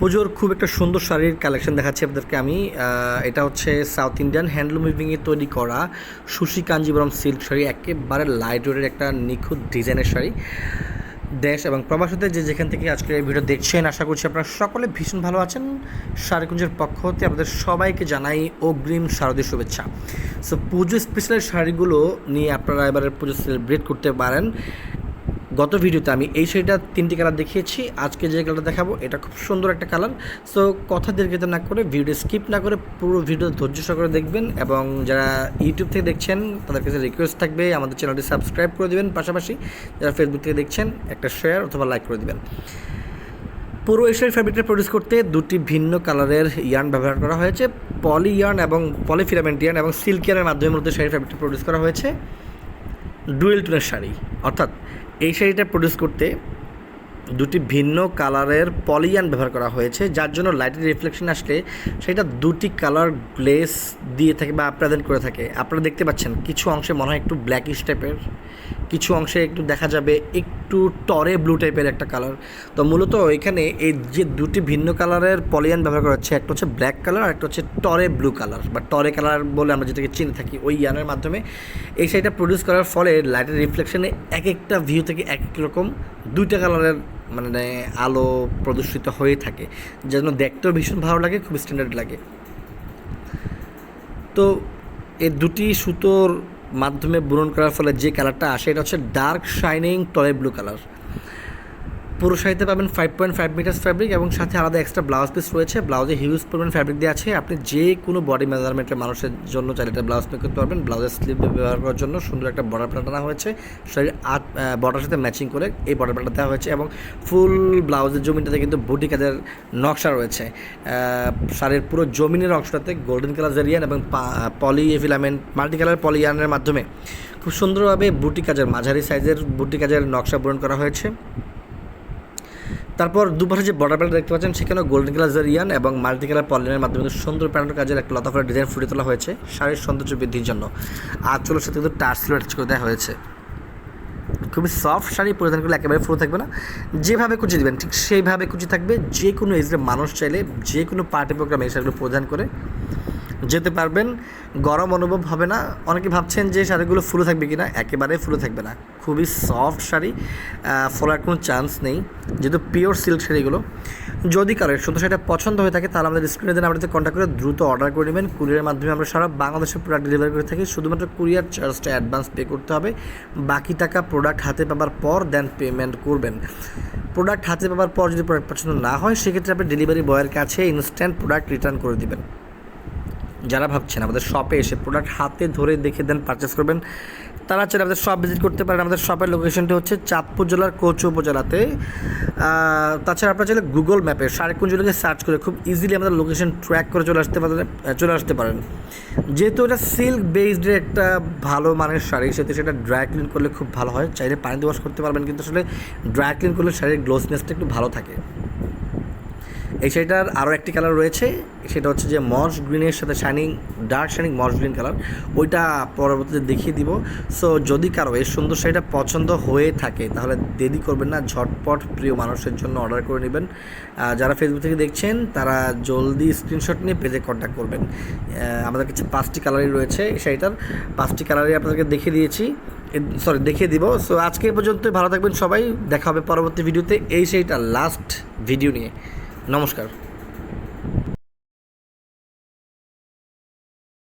পুজোর খুব একটা সুন্দর শাড়ির কালেকশন দেখাচ্ছি আপনাদেরকে আমি। এটা হচ্ছে সাউথ ইন্ডিয়ান হ্যান্ডলুম উইভিংয়ে তৈরি করা সুশি কাঞ্জিবরম সিল্ক শাড়ি, একেবারে লাইট ওয়েটের একটা নিখুঁত ডিজাইনের শাড়ি। দেশ এবং প্রবাসীদের যে যেখান থেকে আজকে এই ভিডিও দেখছেন, আশা করছি আপনারা সকলে ভীষণ ভালো আছেন। শাড়িকুঞ্জের পক্ষ হতে আপনাদের সবাইকে জানাই অগ্রিম শারদীয় শুভেচ্ছা। সো পুজো স্পেশাল শাড়িগুলো নিয়ে আপনারা এবারে পুজো সেলিব্রেট করতে পারেন। গত ভিডিওতে আমি এই শাড়িটা তিনটি কালার দেখিয়েছি। আজকে যে কালারটা দেখাবো, এটা খুব সুন্দর একটা কালার। সো কথা দীর্ঘিত না করে ভিডিও স্কিপ না করে পুরো ভিডিও ধৈর্য সহকারে দেখবেন এবং যারা ইউটিউব থেকে দেখছেন, তাদের কাছে রিকোয়েস্ট থাকবে, আমাদের চ্যানেলটি সাবস্ক্রাইব করে দেবেন। পাশাপাশি যারা ফেসবুক থেকে দেখছেন, একটা শেয়ার অথবা লাইক করে দেবেন। পুরো এশিয়ার ফ্যাব্রিকটা প্রডিউস করতে দুটি ভিন্ন কালারের ইয়ার্ন ব্যবহার করা হয়েছে। পলি ইয়ার্ন এবং পলিফিলামেন্ট ইয়ার্ন এবং সিল্ক ইয়ার্নের মাধ্যমে মূলত শাড়ির ফ্যাব্রিকটা প্রডিউস করা হয়েছে। ডুয়েল টুনের শাড়ি, অর্থাৎ এই শাড়িটা প্রডিউস করতে দুটি ভিন্ন কালারের পলিয়ান ব্যবহার করা হয়েছে, যার জন্য লাইটের রিফ্লেকশন আসলে সেটা দুটি কালার গ্লেস দিয়ে থাকে বা প্রেজেন্ট করে থাকে। আপনারা দেখতে পাচ্ছেন, কিছু অংশে মনে হয় একটু ব্ল্যাকিশ টাইপের কিছু অংশে একটু দেখা যাবে একটু টরে ব্লু টাইপের একটা কালার তো মূলত এখানে এই যে দুটি ভিন্ন কালারের পলিয়ান ব্যবহার করা হচ্ছে, একটা হচ্ছে ব্ল্যাক কালার আর একটা হচ্ছে টরে ব্লু কালার বা টরে কালার বলে আমরা যেটাকে চিনে, থাকি ওই ইয়ানের মাধ্যমে। এই শাড়িটা প্রডিউস করার ফলে লাইটের রিফ্লেকশনে এক একটা ভিউ থেকে এক এক রকম দুইটা কালারের মানে আলো প্রদর্শিত হয়ে থাকে, যেন দেখতেও ভীষণ ভালো লাগে, খুব স্ট্যান্ডার্ড লাগে। তো এই দুটি সুতোর মাধ্যমে বুনন করার ফলে যে কালারটা আসে এটা হচ্ছে dark shining toy blue colour পুরো শাড়িতে পাবেন five point five metres fabric এবং সাথে আলাদা এক্সট্রা ব্লাউজ পিস রয়েছে। ব্লাউজে হিউজ পরিমাণ ফ্যাব্রিক দেওয়া আছে। আপনি যে কোনো বডি মেজারমেন্টের মানুষের জন্য চাইলে এটা ব্লাউজ মেক করতে পারবেন। ব্লাউজের স্লিভ ব্যবহার করার জন্য সুন্দর একটা বর্ডার প্যাটার্ন আনা হয়েছে। শাড়ির আট বর্ডার সাথে ম্যাচিং করে এই বর্ডার প্যাটার্ন দেওয়া হয়েছে এবং ফুল ব্লাউজের জমিনটাতে কিন্তু বুটি কাজের নকশা রয়েছে। শাড়ির পুরো জমিনের অংশটাতে গোল্ডেন কালার জারিয়ান এবং পলি ফিলামেন্ট মাল্টি কালার পলিয়ানের মাধ্যমে। খুব সুন্দরভাবে বুটি কাজের মাঝারি সাইজের বুটি কাজের নকশা পূরণ করা হয়েছে। তারপর দুপাশে যে বর্ডার প্যান্ট দেখতে পাচ্ছেন সেখানে গোল্ডেন কালার জারিয়ান এবং মাল্টি কালার পলিনের মাধ্যমে সুন্দর প্যান্ট কাজের একটা লতা ফলের ডিজাইন ফুটে তোলা হয়েছে শাড়ির সৌন্দর্য বৃদ্ধির জন্য। আর চলোর সাথে কিন্তু টার্সিল অ্যাটাচ করে দেওয়া হয়েছে। খুবই সফট শাড়ি, পরিধান করলে একেবারে ফুলো থাকবে না। যেভাবে কুচি দেবেন, ঠিক সেইভাবে কুচি থাকবে। যে কোনো এজের মানুষ চাইলে যে কোনো পার্টি প্রোগ্রামে এই শাড়িগুলো পরিধান করে। যেতে পারবেন। গরম অনুভব হবে না। অনেকে ভাবছেন যে শাড়িগুলো ফুলে থাকবে কিনা। একেবারে ফুলে থাকবে না। খুবই সফট শাড়ি ফোলার কোনো চান্স নেই। যেহেতু পিওর সিল্ক শাড়িগুলো। যদি কারও সুন্দর শাড়িটা পছন্দ হয়ে থাকে, তাহলে আমাদের স্ক্রিনে দেন আমাদের কন্ট্যাক্ট করে দ্রুত অর্ডার করে নেবেন। কুরিয়ারের মাধ্যমে আমরা সারা বাংলাদেশে প্রোডাক্ট ডেলিভারি করে থাকি। শুধুমাত্র কুরিয়ার চার্জটা অ্যাডভান্স পে করতে হবে। বাকি টাকা প্রোডাক্ট হাতে পাবার পর দেন পেমেন্ট করবেন। প্রোডাক্ট হাতে পাবার পর যদি প্রোডাক্ট পছন্দ না হয়, সেক্ষেত্রে আপনি ডেলিভারি বয়ের কাছে ইনস্ট্যান্ট প্রোডাক্ট রিটার্ন করে দিবেন। যারা ভাবছেন আমাদের শপে এসে প্রোডাক্ট হাতে ধরে দেখে দেন পারচেস করবেন, তারা চাইলে আমাদের শপ ভিজিট করতে পারেন। আমাদের শপের লোকেশনটি হচ্ছে চাঁদপুর জেলার কোচ উপজেলাতে। তাছাড়া আপনারা চাইলে গুগল ম্যাপে সারেকুঞ্জ লিখে সার্চ করে খুব ইজিলি আমাদের লোকেশন ট্র্যাক করে চলে আসতে পারেন চলে আসতে পারেন। যেহেতু এটা সিল্ক বেসড একটা ভালো মানের শাড়ি, সেহেতু সেটা ড্রাই ক্লিন করলে খুব ভালো হয়। চাইলে পানিতে ওয়াশ করতে পারবেন, কিন্তু আসলে ড্রাই ক্লিন করলে শাড়ির গ্লোসনেসটা একটু ভালো থাকে। এই শাড়িটার আরও একটি কালার রয়েছে, সেটা হচ্ছে যে মস গ্রিনের সাথে shining dark shining moss green colour ওইটা পরবর্তীতে দেখিয়ে দিব। সো যদি কারও এই সুন্দর শাড়িটা পছন্দ হয়ে থাকে, তাহলে দেরি করবেন না, ঝটপট প্রিয় মানুষের জন্য অর্ডার করে নেবেন। যারা ফেসবুক থেকে দেখছেন, তারা জলদি স্ক্রিনশট নিয়ে পেজে কন্ট্যাক্ট করবেন। আমাদের কাছে পাঁচটি কালারই রয়েছে এই শাড়িটার। পাঁচটি কালারই আপনাদেরকে দেখিয়ে দিয়েছি। সরি দেখিয়ে দিব। সো আজকে এই পর্যন্তই, ভালো থাকবেন সবাই। দেখা হবে পরবর্তী ভিডিওতে এই শাড়িটা লাস্ট ভিডিও নিয়ে। নমস্কার।